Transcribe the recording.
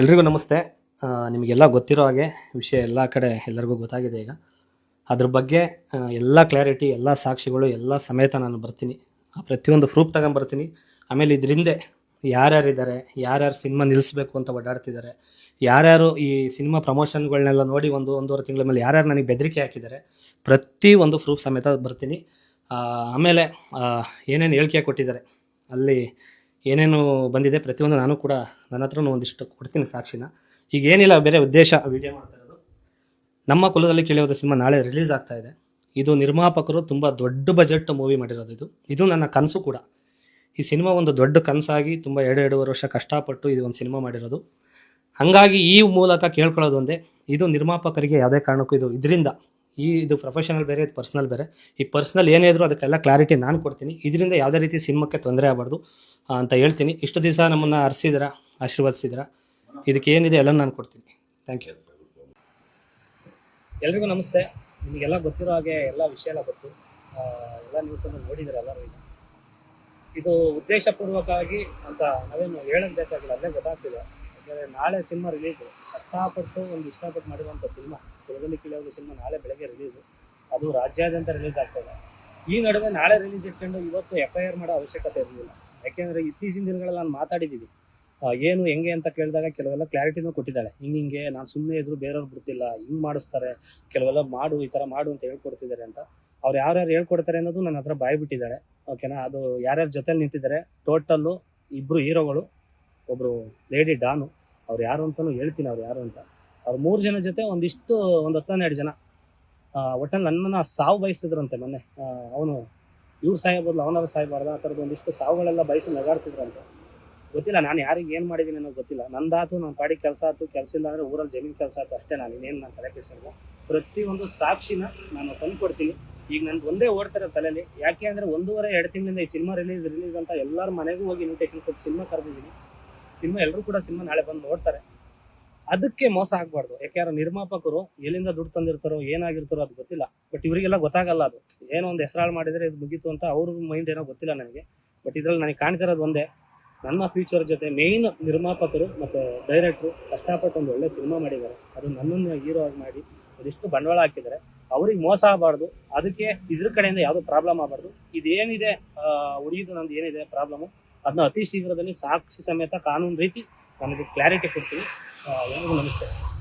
ಎಲ್ರಿಗೂ ನಮಸ್ತೆ. ನಿಮಗೆಲ್ಲ ಗೊತ್ತಿರೋ ಹಾಗೆ ವಿಷಯ ಎಲ್ಲ ಕಡೆ ಎಲ್ಲರಿಗೂ ಗೊತ್ತಾಗಿದೆ ಈಗ. ಅದ್ರ ಬಗ್ಗೆ ಎಲ್ಲ ಕ್ಲಾರಿಟಿ ಎಲ್ಲ ಸಾಕ್ಷಿಗಳು, ಎಲ್ಲ ಸಮೇತ ನಾನು ಬರ್ತೀನಿ. ಆ, ಪ್ರತಿಯೊಂದು ಪ್ರೂಫ್ ತಗೊಂಬರ್ತೀನಿ. ಆಮೇಲೆ ಇದರಿಂದ ಯಾರ್ಯಾರಿದ್ದಾರೆ, ಯಾರ್ಯಾರು ಸಿನಿಮಾ ನಿಲ್ಲಿಸ್ಬೇಕು ಅಂತ ಓಡಾಡ್ತಿದ್ದಾರೆ, ಯಾರ್ಯಾರು ಈ ಸಿನಿಮಾ ಪ್ರಮೋಷನ್ಗಳನ್ನೆಲ್ಲ ನೋಡಿ ಒಂದು ಒಂದೂವರೆ ತಿಂಗಳ ಮೇಲೆ ಯಾರ್ಯಾರು ನನಗೆ ಬೆದರಿಕೆ ಹಾಕಿದ್ದಾರೆ ಪ್ರತಿ ಒಂದು ಪ್ರೂಫ್ ಸಮೇತ ಬರ್ತೀನಿ. ಆಮೇಲೆ ಏನೇನು ಹೇಳಿಕೆ ಕೊಟ್ಟಿದ್ದಾರೆ, ಅಲ್ಲಿ ಏನೇನು ಬಂದಿದೆ, ಪ್ರತಿಯೊಂದು ನಾನು ಕೂಡ ನನ್ನ ಹತ್ರನೂ ಒಂದಿಷ್ಟು ಕೊಡ್ತೀನಿ ಸಾಕ್ಷಿನ. ಈಗ ಏನಿಲ್ಲ, ಬೇರೆ ಉದ್ದೇಶ ವಿಡಿಯೋ ಮಾಡ್ತಾ ಇರೋದು. ನಮ್ಮ ಕುಲದಲ್ಲಿ ಕೇಳಿಯೋದ ಸಿನಿಮಾ ನಾಳೆ ರಿಲೀಸ್ ಆಗ್ತಾ ಇದೆ. ಇದು ನಿರ್ಮಾಪಕರು ತುಂಬ ದೊಡ್ಡ ಬಜೆಟ್ ಮೂವಿ ಮಾಡಿರೋದು ಇದು. ಇದು ನನ್ನ ಕನಸು ಕೂಡ. ಈ ಸಿನಿಮಾ ಒಂದು ದೊಡ್ಡ ಕನಸಾಗಿ ತುಂಬ ಎರಡು, ಎರಡೂವರೆ ವರ್ಷ ಕಷ್ಟಪಟ್ಟು ಇದು ಒಂದು ಸಿನಿಮಾ ಮಾಡಿರೋದು. ಹಾಗಾಗಿ ಈ ಮೂಲಕ ಕೇಳ್ಕೊಳ್ಳೋದು ಒಂದೇ, ಇದು ನಿರ್ಮಾಪಕರಿಗೆ ಯಾವುದೇ ಕಾರಣಕ್ಕೂ ಇದು ಇದರಿಂದ ಈ ಇದು ಪ್ರೊಫೆಷನಲ್ ಬೇರೆ, ಇದು ಪರ್ಸ್ನಲ್ ಬೇರೆ. ಈ ಪರ್ಸ್ನಲ್ ಏನೇ ಇದ್ರೂ ಅದಕ್ಕೆಲ್ಲ ಕ್ಲಾರಿಟಿ ನಾನು ಕೊಡ್ತೀನಿ. ಇದರಿಂದ ಯಾವುದೇ ರೀತಿ ಸಿನಿಮಾಕ್ಕೆ ತೊಂದರೆ ಆಗಬಾರ್ದು ಅಂತ ಹೇಳ್ತೀನಿ. ಇಷ್ಟು ದಿವಸ ನಮ್ಮನ್ನು ಅರಿಸಿದ್ರ ಆಶೀರ್ವದಿಸಿದ್ರ ಇದಕ್ಕೆ ಏನಿದೆ ಎಲ್ಲ ನಾನು ಕೊಡ್ತೀನಿ. ಥ್ಯಾಂಕ್ ಯು ಎಲ್ರಿಗೂ ನಮಸ್ತೆ. ನಿಮಗೆಲ್ಲ ಗೊತ್ತಿರೋ ಹಾಗೆ ಎಲ್ಲ ವಿಷಯ ಎಲ್ಲ ಗೊತ್ತು. ಎಲ್ಲ ನ್ಯೂಸನ್ನು ನೋಡಿದ್ರೆ ಎಲ್ಲರೂ ಈಗ? ಇದು ಉದ್ದೇಶಪೂರ್ವಕವಾಗಿ ಅಂತ ನಾವೇನು ಹೇಳಬೇಕಾಗಿಲ್ಲ ಬೇಕಾಗಿಲ್ಲ ಅದೇ ಗೊತ್ತಾಗ್ತಿದೆ. ಯಾಕಂದರೆ ನಾಳೆ ಸಿನಿಮಾ ರಿಲೀಸ್ ಕಷ್ಟಪಟ್ಟು ಒಂದು ಇಷ್ಟಪಟ್ಟು ಮಾಡಿರುವಂಥ ಸಿನಿಮಾ. ಕುಲದಲ್ಲಿ ಕೀಳೋದು ಸಿನಿಮಾ ನಾಳೆ ಬೆಳಗ್ಗೆ ರಿಲೀಸು ಅದು ರಾಜ್ಯಾದ್ಯಂತ ರಿಲೀಸ್ ಆಗ್ತದೆ ಈ ನಡುವೆ ನಾಳೆ ರಿಲೀಸ್ ಇಟ್ಕೊಂಡು ಇವತ್ತು ಎಫ್ ಐ ಆರ್ ಮಾಡೋ ಅವಶ್ಯಕತೆ ಇರಲಿಲ್ಲ. ಯಾಕೆಂದರೆ ಇತ್ತೀಚಿನ ದಿನಗಳಲ್ಲಿ ನಾನು ಮಾತಾಡಿದ್ದೀವಿ ಏನು, ಹೆಂಗೆ ಅಂತ ಕೇಳಿದಾಗ ಕೆಲವೆಲ್ಲ ಕ್ಲಾರಿಟಿನೂ ಕೊಟ್ಟಿದ್ದಾಳೆ. ಹಿಂಗೆ ಹಿಂಗೆ ನಾನು ಸುಮ್ಮನೆ ಇದ್ರು ಬೇರೆಯವ್ರು ಬಿಡ್ತಿಲ್ಲ. ಹಿಂಗೆ ಮಾಡಿಸ್ತಾರೆ. ಕೆಲವೆಲ್ಲ ಮಾಡು, ಈ ಥರ ಮಾಡು ಅಂತ ಹೇಳ್ಕೊಡ್ತಿದ್ದಾರೆ ಅಂತ. ಅವ್ರು ಯಾರ್ಯಾರು ಹೇಳ್ಕೊಡ್ತಾರೆ ಅನ್ನೋದು ನನ್ನ ಹತ್ರ ಬಾಯಿ ಬಿಟ್ಟಿದ್ದಾರೆ ಓಕೆನಾ ಅದು ಯಾರ್ಯಾರ ಜೊತೆಲಿ ನಿಂತಿದ್ದಾರೆ ಟೋಟಲ್ಲು ಇಬ್ಬರು ಹೀರೋಗಳು ಒಬ್ಬರು ಲೇಡಿ ಡಾನು ಅವ್ರು ಯಾರು ಅಂತಲೂ ಹೇಳ್ತೀನಿ ಅವ್ರು ಯಾರು ಅಂತ. ಅವ್ರು ಮೂರು ಜನ ಜೊತೆ ಒಂದಿಷ್ಟು, ಒಂದು ಹತ್ತು ಹನ್ನೆರಡು ಜನ. ಒಟ್ಟಲ್ಲಿ ನನ್ನನ್ನು ಸಾವು ಬಯಸ್ತಿದ್ರಂತೆ ಮೊನ್ನೆ. ಅವನು, ಇವ್ರು ಸಾಯಬಾರ್ದು ಅವನಾರು ಸಾಯಬಾರ್ದು ಆ ಥರದ್ದು ಒಂದಿಷ್ಟು ಸಾವುಗಳೆಲ್ಲ ಬಯಸಿ ನಗಾಡ್ತಿದ್ರಂತೆ. ಗೊತ್ತಿಲ್ಲ, ನಾನು ಯಾರಿಗೆ ಏನು ಮಾಡಿದ್ದೀನಿ ಅನ್ನೋದು ಗೊತ್ತಿಲ್ಲ. ನಂದಾತು ನನ್ನ ಪಾಡಿಗೆ ಕೆಲಸ ಆಯ್ತು ಕೆಲಸ ಇಲ್ಲ ಅಂದರೆ ಊರಲ್ಲಿ ಜಮೀನು ಕೆಲಸ ಆಯ್ತು ಅಷ್ಟೇ ನಾನು, ಇನ್ನೇನು ನಾನು ತಲೆ ಪ್ರತಿಯೊಂದು ಸಾಕ್ಷಿನ ನಾನು ತಂದು ಕೊಡ್ತೀನಿ ಈಗ ನನ್ಗೆ ಒಂದೇ ಓಡ್ತಾರೆ ತಲೆಯಲ್ಲಿ ಯಾಕೆ ಅಂದರೆ ಒಂದೂವರೆ, ಎರಡು ತಿಂಗಳಿಂದ ಈ ಸಿನಿಮಾ ರಿಲೀಸ್ ರಿಲೀಸ್ ಅಂತ ಎಲ್ಲರ ಮನೆಗೂ ಹೋಗಿ ಇನ್ವಿಟೇಷನ್ ಕೊಟ್ಟು ಸಿನಿಮಾ ಕರೆದಿದ್ದೀನಿ. ಸಿನಿಮಾ ಎಲ್ಲರೂ ಕೂಡ ಸಿನಿಮಾ ನಾಳೆ ಬಂದು ನೋಡ್ತಾರೆ. ಅದಕ್ಕೆ ಮೋಸ ಆಗಬಾರ್ದು. ಯಾಕೆಂದ್ರೆ ನಿರ್ಮಾಪಕರು ಎಲ್ಲಿಂದ ದುಡ್ಡು ತಂದಿರ್ತಾರೋ, ಏನಾಗಿರ್ತಾರೋ ಅದು ಗೊತ್ತಿಲ್ಲ. ಬಟ್ ಇವರಿಗೆಲ್ಲ ಗೊತ್ತಾಗಲ್ಲ ಅದು. ಏನೋ ಒಂದು ಹೆಸರಾಳು ಮಾಡಿದರೆ ಇದು ಮುಗೀತು ಅಂತ ಅವ್ರ ಮೈಂಡ್ ಏನೋ ಗೊತ್ತಿಲ್ಲ ನನಗೆ. ಬಟ್ ಇದರಲ್ಲಿ ನನಗೆ ಕಾಣ್ತಿರೋದು ಒಂದೇ, ನನ್ನ ಫ್ಯೂಚರ್ ಜೊತೆ ಮೇಯ್ನ್ ನಿರ್ಮಾಪಕರು ಮತ್ತು ಡೈರೆಕ್ಟ್ರು ಕಷ್ಟಪಟ್ಟು ಒಂದು ಒಳ್ಳೆ ಸಿನಿಮಾ ಮಾಡಿದ್ದಾರೆ. ಅದು ನನ್ನನ್ನು ಹೀರೋ ಆಗಿ ಮಾಡಿ ಅದೆಷ್ಟು ಬಂಡವಾಳ ಹಾಕಿದ್ದಾರೆ. ಅವ್ರಿಗೆ ಮೋಸ ಆಗಬಾರ್ದು. ಅದಕ್ಕೆ ಇದ್ರ ಕಡೆಯಿಂದ ಯಾವುದೋ ಪ್ರಾಬ್ಲಮ್ ಆಗಬಾರ್ದು. ಇದೇನಿದೆ ಉಳಿಯೋದು ನಂದು ಏನಿದೆ ಪ್ರಾಬ್ಲಮು ಅದನ್ನ ಅತಿ ಶೀಘ್ರದಲ್ಲಿ ಸಾಕ್ಷಿ ಸಮೇತ ಕಾನೂನು ರೀತಿ ನನಗೆ ಕ್ಲಾರಿಟಿ ಕೊಡ್ತೀವಿ ಎಲ್ಲರಿಗೂ ನಮಸ್ತೆ